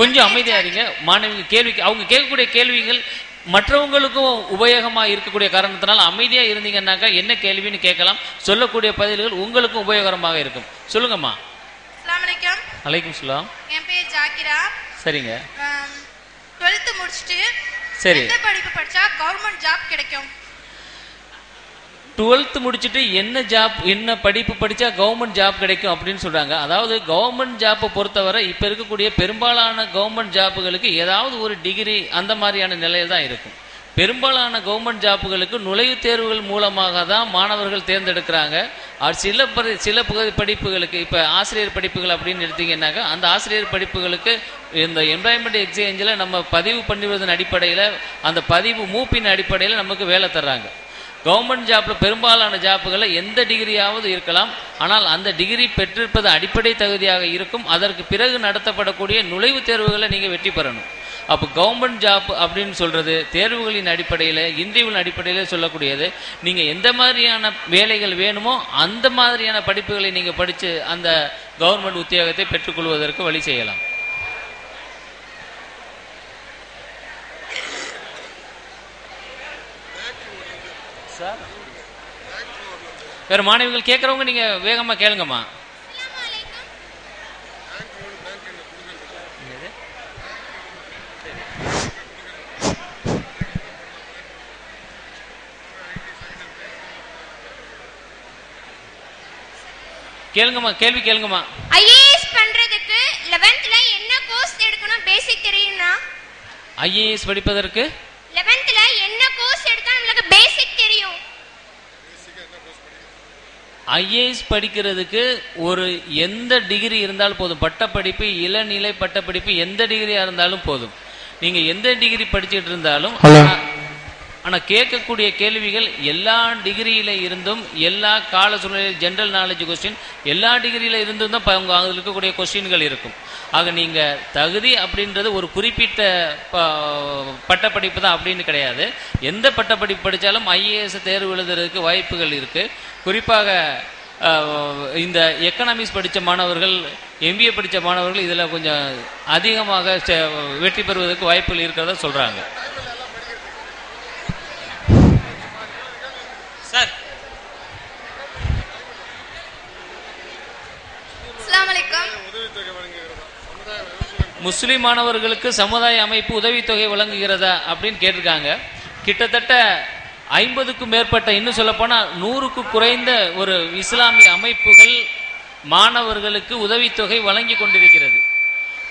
கொஞ்சம் அமைதியா இருங்க. மாணவிகள் கேள்விக்கு அவங்க கேட்கக்கூடிய கேள்விகள் மற்றவங்களுக்கும் உபயோகமா இருக்கக்கூடிய காரணத்தினால அமைதியா இருந்தீங்கன்னாக்கா என்ன கேள்வின்னு கேட்கலாம். சொல்லக்கூடிய பதில்கள் உங்களுக்கும் உபயோகரமாக இருக்கும். சொல்லுங்கம்மா. அலைக்கும். சலாம். என் பேர் ஜாக்கிரா. சரிங்க. டுவெல்த்து முடிச்சுட்டு சரி. படிப்பு படிச்சா கவர்மெண்ட் ஜாப் கிடைக்கும்? டுவெல்த் முடிச்சுட்டு என்ன ஜாப் என்ன படிப்பு படிச்சா கவர்மெண்ட் ஜாப் கிடைக்கும் அப்படின்னு சொல்றாங்க. அதாவது கவர்மெண்ட் ஜாப்பை பொறுத்தவரை இப்ப இருக்கக்கூடிய பெரும்பாலான கவர்மெண்ட் ஜாப்புகளுக்கு ஏதாவது ஒரு டிகிரி அந்த மாதிரியான நிலையில் தான் இருக்கும். பெரும்பாலான கவர்மெண்ட் ஜாப்புகளுக்கு நுழைவுத் தேர்வுகள் மூலமாக தான் மாணவர்கள் தேர்ந்தெடுக்கிறாங்க. சில பரி- சில பகுதி படிப்புகளுக்கு இப்போ ஆசிரியர் படிப்புகள் அப்படின்னு எடுத்தீங்கன்னாக்கா அந்த ஆசிரியர் படிப்புகளுக்கு இந்த எம்ப்ளாய்மெண்ட் எக்ஸ்சேஞ்சில் நம்ம பதிவு பண்ணுவதன் அடிப்படையில் அந்த பதிவு மூப்பின் அடிப்படையில் நமக்கு வேலை தர்றாங்க. கவர்மெண்ட் ஜாப்ல பெரும்பாலான ஜாப்புகளை எந்த டிகிரியாவது இருக்கலாம். ஆனால் அந்த டிகிரி பெற்றிருப்பது அடிப்படை தகுதியாக இருக்கும். அதற்கு பிறகு நடத்தப்படக்கூடிய நுழைவுத் தேர்வுகளை நீங்க வெற்றி பெறணும். அப்போ கவர்மெண்ட் ஜாப் அப்படின்னு சொல்றது தேர்வுகளின் அடிப்படையில் இன்டர்வியூவின் அடிப்படையில் சொல்லக்கூடியது. நீங்கள் எந்த மாதிரியான வேலைகள் வேணுமோ அந்த மாதிரியான படிப்புகளை நீங்கள் படித்து அந்த கவர்மெண்ட் உத்தியோகத்தை பெற்றுக்கொள்வதற்கு வழி செய்யலாம். சார்? வேற மாணவிகள் கேட்கறவங்க நீங்க வேகமா கேளுங்கம்மா. கேளுங்கம்மா கேள்வி கேளுங்கம்மா. ஐஏஎஸ் பண்றதுக்கு 11th என்ன கோர்ஸ் எடுக்கணும்? பேசிக் தெரியும்னா? ஐஏஎஸ் படிப்பதற்கு? 11th என்ன கோர்ஸ் எடுத்தா நம்மளுக்கு பேசிக் ஐஏஎஸ் படிக்கிறதுக்கு ஒரு எந்த டிகிரி இருந்தாலும் போதும்? பட்டப்படிப்பு இளநிலை பட்டப்படிப்பு எந்த டிகிரியா இருந்தாலும் போதும். நீங்க எந்த டிகிரி படிச்சுட்டு இருந்தாலும் ஆனால் கேட்கக்கூடிய கேள்விகள் எல்லா டிகிரியில் இருந்தும் எல்லா கால சூழ்நிலையில் ஜென்ரல் நாலேஜ் கொஸ்டின் எல்லா டிகிரியில் இருந்தும் தான் ப- அதில் இருக்கக்கூடிய கொஸ்டின்கள் இருக்கும். ஆக நீங்கள் தகுதி அப்படின்றது ஒரு குறிப்பிட்ட ப- பட்டப்படிப்பு தான் அப்படின்னு கிடையாது. எந்த பட்டப்படிப்பு படித்தாலும் ஐஏஎஸ் தேர்வு எழுதுறதுக்கு வாய்ப்புகள் இருக்குது குறிப்பாக இந்த எக்கனாமிக்ஸ் படித்த மாணவர்கள் எம்பிஏ படித்த மாணவர்கள் இதில் கொஞ்சம் அதிகமாக வெற்றி பெறுவதற்கு வாய்ப்புகள் இருக்கிறதா சொல்கிறாங்க சார் அஸ்ஸலாமு அலைக்கும் முஸ்லீம் மாணவர்களுக்கு சமுதாய அமைப்பு உதவித்தொகை வழங்குகிறதா அப்படின்னு கேட்டிருக்காங்க. கிட்டத்தட்ட ஐம்பதுக்கும் மேற்பட்ட இன்னும் சொல்லப்போனால் நூறுக்கு குறைந்த ஒரு இஸ்லாமிய அமைப்புகள் மாணவர்களுக்கு உதவித்தொகை வழங்கி கொண்டிருக்கிறது.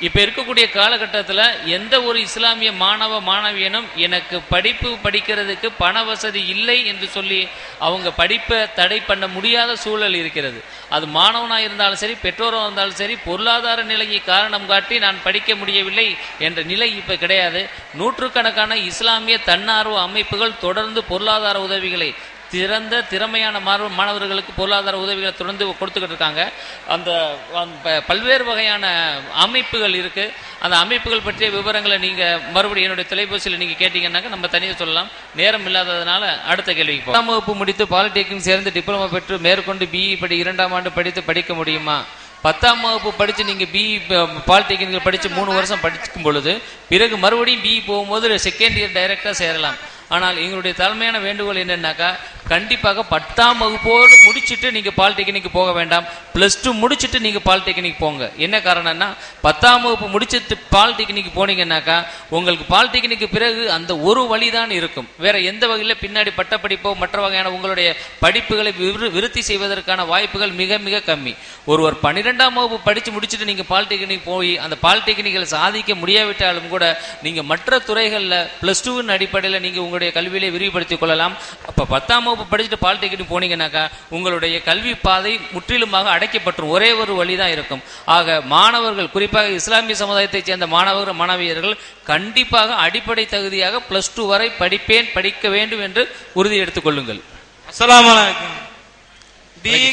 இப்ப இருக்கக்கூடிய காலகட்டத்தில் எந்த ஒரு இஸ்லாமிய மாணவ மாணவியனும் எனக்கு படிப்பு படிக்கிறதுக்கு பண வசதி இல்லை என்று சொல்லி அவங்க படிப்பை தடை பண்ண முடியாத சூழல் இருக்கிறது. அது மாணவனாக இருந்தாலும் சரி பெற்றோராக இருந்தாலும் சரி பொருளாதார நிலையை காரணம் காட்டி நான் படிக்க முடியவில்லை என்ற நிலை இப்போ கிடையாது. நூற்றுக்கணக்கான இஸ்லாமிய தன்னார்வ அமைப்புகள் தொடர்ந்து பொருளாதார உதவிகளை திறந்த திறமையான மாணவ- மாணவர்களுக்கு பொருளாதார உதவிகளை தொடர்ந்து கொடுத்துக்கிட்டு இருக்காங்க. அந்த ப- பல்வேறு வகையான அமைப்புகள் இருக்குது அந்த அமைப்புகள் பற்றிய விவரங்களை நீங்கள் மறுபடியும் என்னுடைய தொலைபேசியில் நீங்கள் கேட்டீங்கன்னாக்க நம்ம தனியாக சொல்லலாம். நேரம் இல்லாததுனால அடுத்த கேள்விக்கு பத்தாம் வகுப்பு முடித்து பாலிடெக்னிக் சேர்ந்து டிப்ளமோ பெற்று மேற்கொண்டு பிஇ படி இரண்டாம் ஆண்டு படித்து படிக்க முடியுமா? பத்தாம் வகுப்பு படித்து நீங்கள் பிஇ பாலிடெக்னிக் படித்து மூணு வருஷம் படிக்கும் பொழுது பிறகு மறுபடியும் பிஇ போகும்போது செகண்ட் இயர் டைரக்டா சேரலாம். ஆனால் எங்களுடைய தலைமையான வேண்டுகோள் என்னென்னாக்கா கண்டிப்பாக பத்தாம் வகுப்போடு முடிச்சிட்டு நீங்க பாலிடெக்னிக் போக வேண்டாம். பிளஸ் டூ முடிச்சிட்டு நீங்க பாலிடெக்னிக் போங்க. என்ன காரணம்னா பத்தாம் வகுப்பு முடிச்சிட்டு பாலிடெக்னிக் போனீங்கன்னாக்கா உங்களுக்கு பாலிடெக்னிக்கு பிறகு அந்த ஒரு வழி தான் இருக்கும். வேற எந்த வகையில் பின்னாடி பட்டப்படிப்போ மற்ற வகையான உங்களுடைய படிப்புகளை விருத்தி செய்வதற்கான வாய்ப்புகள் மிக மிக கம்மி. ஒருவர் பன்னிரெண்டாம் வகுப்பு படிச்சு முடிச்சுட்டு நீங்க பாலிடெக்னிக் போய் அந்த பாலிடெக்னிக்கல் சாதிக்க முடியாவிட்டாலும் கூட நீங்க மற்ற துறைகளில் பிளஸ் டூவின் அடிப்படையில் நீங்க உங்களுடைய கல்வியிலே விரிவுபடுத்திக் கொள்ளலாம். அப்ப பத்தாம் வகுப்பு படிச்சுட்டு பாலிடெக்னிக் போனீங்கன்னாக்கா உங்களுடைய கல்வி பாதை முற்றிலுமாக அடைக்கப்பட்டுரும். ஒரே ஒரு வழிதான் இருக்கும். ஆக மாணவர்கள் குறிப்பாக இஸ்லாமிய சமுதாயத்தைச் சேர்ந்த மாணவர்கள் மாணவியர்கள் கண்டிப்பாக அடிப்படை தகுதியாக பிளஸ் டூ வரை படிப்பேன் படிக்க வேண்டும் என்று உறுதி எடுத்துக் கொள்ளுங்கள். வலைக்கும்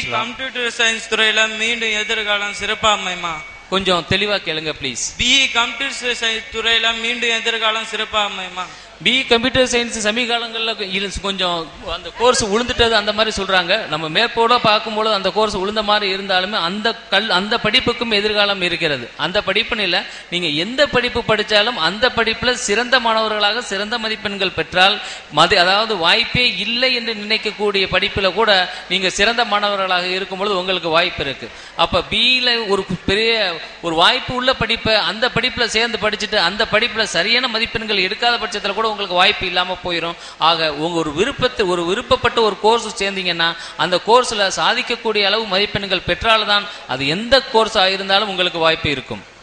சலாம். கம்ப்யூட்டர் சயின்ஸ் துறையில மீண்டும் எதிர்காலம் சிறப்பா அமையுமா கொஞ்சம் தெளிவா கேளுங்க ப்ளீஸ் பிஇ கம்ப்யூட்டர் சயின்ஸ் துறையில மீண்டும் எதிர்காலம் சிறப்பா அமையுமா பி கம்ப்யூட்டர் சயின்ஸ் சமீகாலங்களில் கொஞ்சம் அந்த கோர்ஸ் உளுந்துட்டது அந்த மாதிரி சொல்றாங்க. நம்ம மேற்போட பார்க்கும்போது அந்த கோர்ஸ் உளுந்த மாதிரி இருந்தாலுமே அந்த கல் அந்த படிப்புக்கும் எதிர்காலம் இருக்கிறது. அந்த படிப்புன்னு இல்லை நீங்க எந்த படிப்பு படித்தாலும் அந்த படிப்புல சிறந்த மாணவர்களாக சிறந்த மதிப்பெண்கள் பெற்றால் மதி அதாவது வாய்ப்பே இல்லை என்று நினைக்கக்கூடிய படிப்புல கூட நீங்க சிறந்த மாணவர்களாக இருக்கும் பொழுது உங்களுக்கு வாய்ப்பு இருக்கு. அப்ப பியில ஒரு பெரிய ஒரு வாய்ப்பு உள்ள படிப்பை அந்த படிப்புல சேர்ந்து படிச்சுட்டு அந்த படிப்புல சரியான மதிப்பெண்கள் எடுக்காத பட்சத்தில் கூட உங்களுக்கு வாய்ப்பு இல்லாம போயிடும் ஆக உங்க ஒரு விருப்பத்தை ஒரு விருப்பப்பட்ட ஒரு கோர்ஸ் சேர்ந்தீங்கன்னா அந்த கோர்ஸில் சாதிக்கக்கூடிய அளவு மதிப்பெண்கள் பெற்றால்தான் அது எந்த கோர்ஸ் இருந்தாலும் உங்களுக்கு வாய்ப்பு இருக்கும்.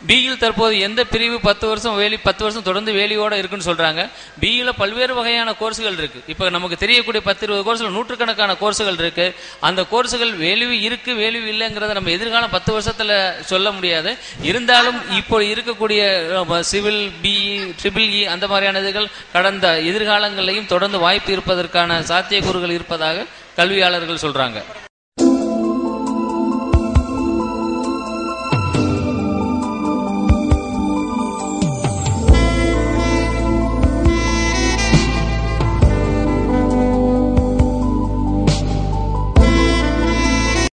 பியில் தற்போது எந்த பிரிவு பத்து வருஷம் வேலி பத்து வருஷம் தொடர்ந்து வேலியோடு இருக்குன்னு சொல்கிறாங்க பியில் பல்வேறு வகையான கோர்ஸுகள் இருக்குது இப்போ நமக்கு தெரியக்கூடிய பத்து இருபது கோர்ஸில் நூற்றுக்கணக்கான கோர்ஸுகள் இருக்குது அந்த கோர்ஸுகள் வேல்யூ இருக்குது வேல்யூ இல்லைங்கிறத நம்ம எதிர்காலம் பத்து வருஷத்தில் சொல்ல முடியாது. இருந்தாலும் இப்போ இருக்கக்கூடிய சிவில் பிஇ ட்ரிபிள் இ அந்த மாதிரியான இதுகள் கடந்த எதிர்காலங்களிலையும் தொடர்ந்து வாய்ப்பு இருப்பதற்கான சாத்தியக்கூறுகள் இருப்பதாக கல்வியாளர்கள் சொல்கிறாங்க